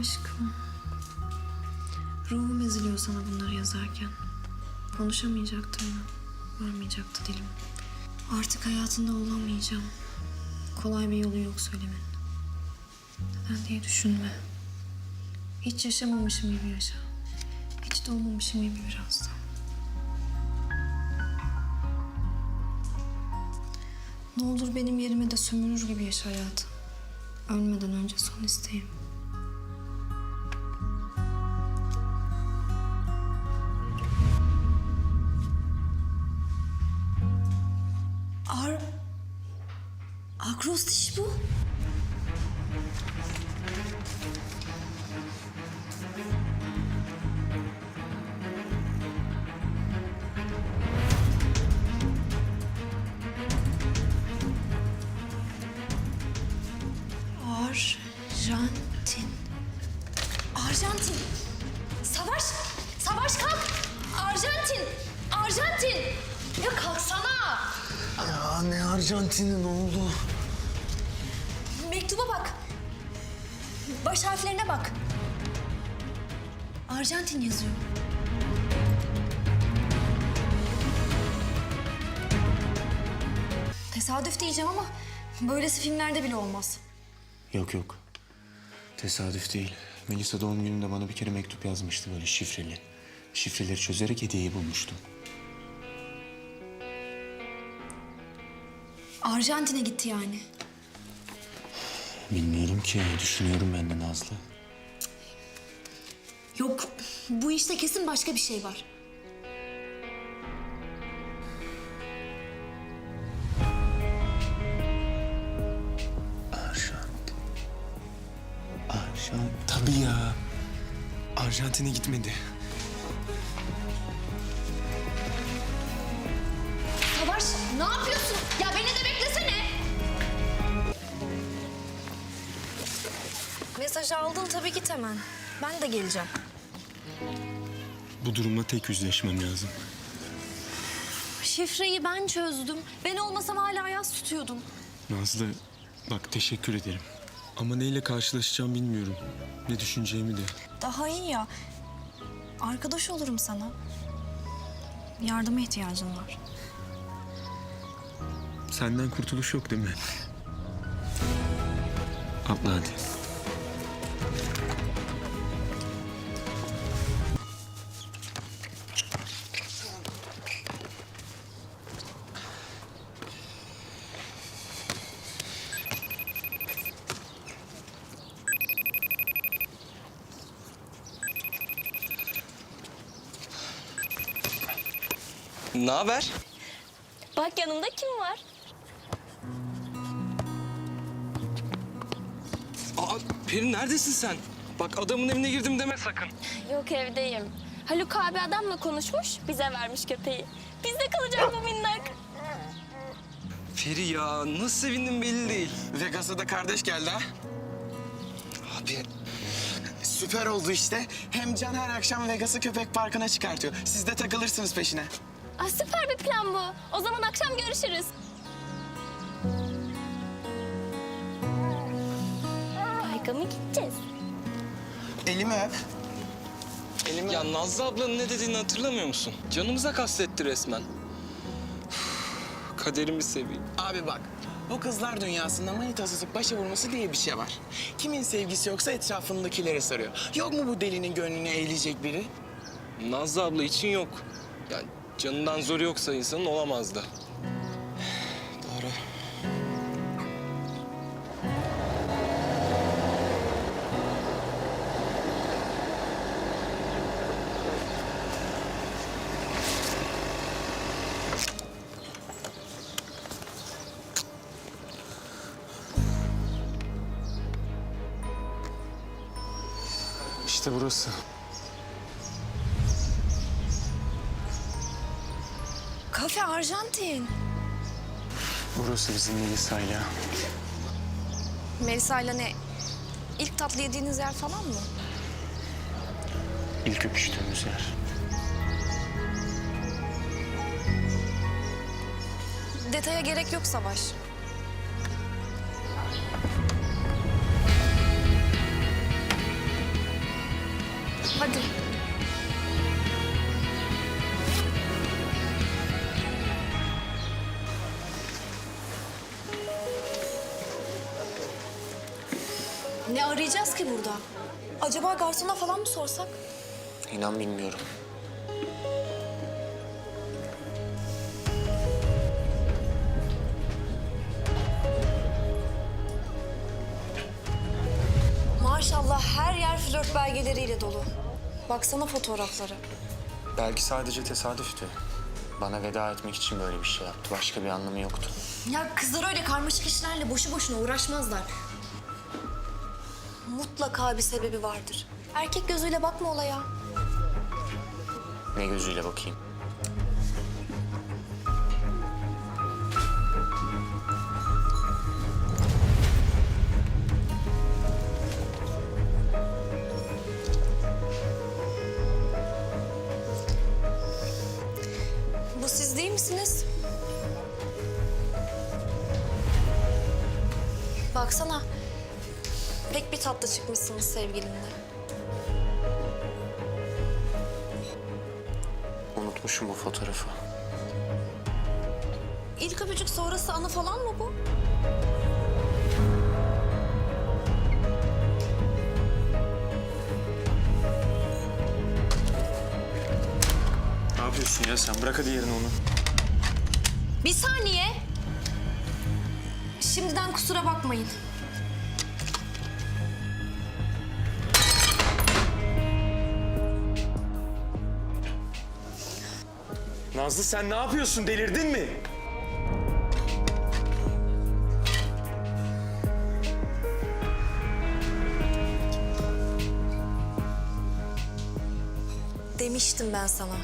Aşkım. Ruhum eziliyor sana bunları yazarken. Konuşamayacaktım ben. Varmayacaktı dilim. Artık hayatında olamayacağım. Kolay bir yolu yok söylemenin. Neden diye düşünme. Hiç yaşamamışım gibi yaşa. Hiç doğmamışım gibi biraz da. Ne olur benim yerime de sömürür gibi yaşa hayatı. Ölmeden önce son isteğim. Arjantin. Arjantin. Savaş. Savaş kalk. Arjantin. Arjantin. Ya kalksana. Ya ne Arjantin'in ne oldu? Mektuba bak. Baş harflerine bak. Arjantin yazıyor. Tesadüf diyeceğim ama böylesi filmlerde bile olmaz. Yok yok. Tesadüf değil. Melisa doğum gününde bana bir kere mektup yazmıştı böyle şifreli. Şifreleri çözerek hediyeyi bulmuştum. Arjantin'e gitti yani. Bilmiyorum ki. Düşünüyorum ben de Nazlı. Yok, bu işte kesin başka bir şey var. Arjantin'e gitmedi. Savaş, ne yapıyorsun? Ya beni de beklesene. Mesajı aldın tabii git hemen. Ben de geleceğim. Bu durumla tek yüzleşmem lazım. Şifreyi ben çözdüm. Ben olmasam hala yaz tutuyordum. Nazlı bak teşekkür ederim. Ama neyle karşılaşacağım bilmiyorum. Ne düşüneceğimi de. Daha iyi ya. Arkadaş olurum sana. Yardıma ihtiyacın var. Senden kurtuluş yok değil mi? Atla hadi. Ne haber? Bak yanımda kim var? Aa, Peri neredesin sen? Bak adamın evine girdim deme sakın. Yok evdeyim. Haluk abi adamla konuşmuş, bize vermiş köpeği. Bizde kalacak bu minnak. Peri ya nasıl sevindim belli değil. Vegas'a da kardeş geldi ha. Abi Süper oldu işte. Hem Can her akşam Vegas'ı köpek parkına çıkartıyor. Siz de takılırsınız peşine. Aa, süper bir plan bu. O zaman akşam görüşürüz. Parka mı gideceğiz? Elimi öp. Elimi ya. Nazlı ablanın ne dediğini hatırlamıyor musun? Canımıza kastetti resmen. Üf, Kaderimi seveyim. Abi bak. Bu kızlar dünyasında manitasızlık başa vurması diye bir şey var. Kimin sevgisi yoksa etrafındakilere sarıyor. Yok mu bu delinin gönlünü eğleyecek biri? Nazlı abla için yok. Yani canından zoru yoksa insanın olamaz da. Doğru. İşte burası. Arjantin. Burası bizim Melisa'yla. Melisa'yla ne? İlk tatlı yediğiniz yer falan mı? İlk öpüştüğümüz yer. Detaya gerek yok Savaş. Hadi. Ne arayacağız ki burada? Acaba garsona falan mı sorsak? İnan bilmiyorum. Maşallah her yer flört belgeleriyle dolu. Baksana fotoğrafları. Belki sadece tesadüftü. Bana veda etmek için böyle bir şey yaptı. Başka bir anlamı yoktu. Ya kızlar öyle karmaşık işlerle boşu boşuna uğraşmazlar. Mutlaka bir sebebi vardır. Erkek gözüyle bakma olaya. Ne gözüyle bakayım. Bu siz değil misiniz? Baksana. Pek bir tatlı çıkmışsınız sevgilinle. Unutmuşum bu fotoğrafı. İlk öpücük sonrası anı falan mı bu? Ne yapıyorsun ya sen? Bırak hadi yerine onu. Bir saniye. Şimdiden kusura bakmayın. Nazlı sen ne yapıyorsun? Delirdin mi? Demiştim ben sana.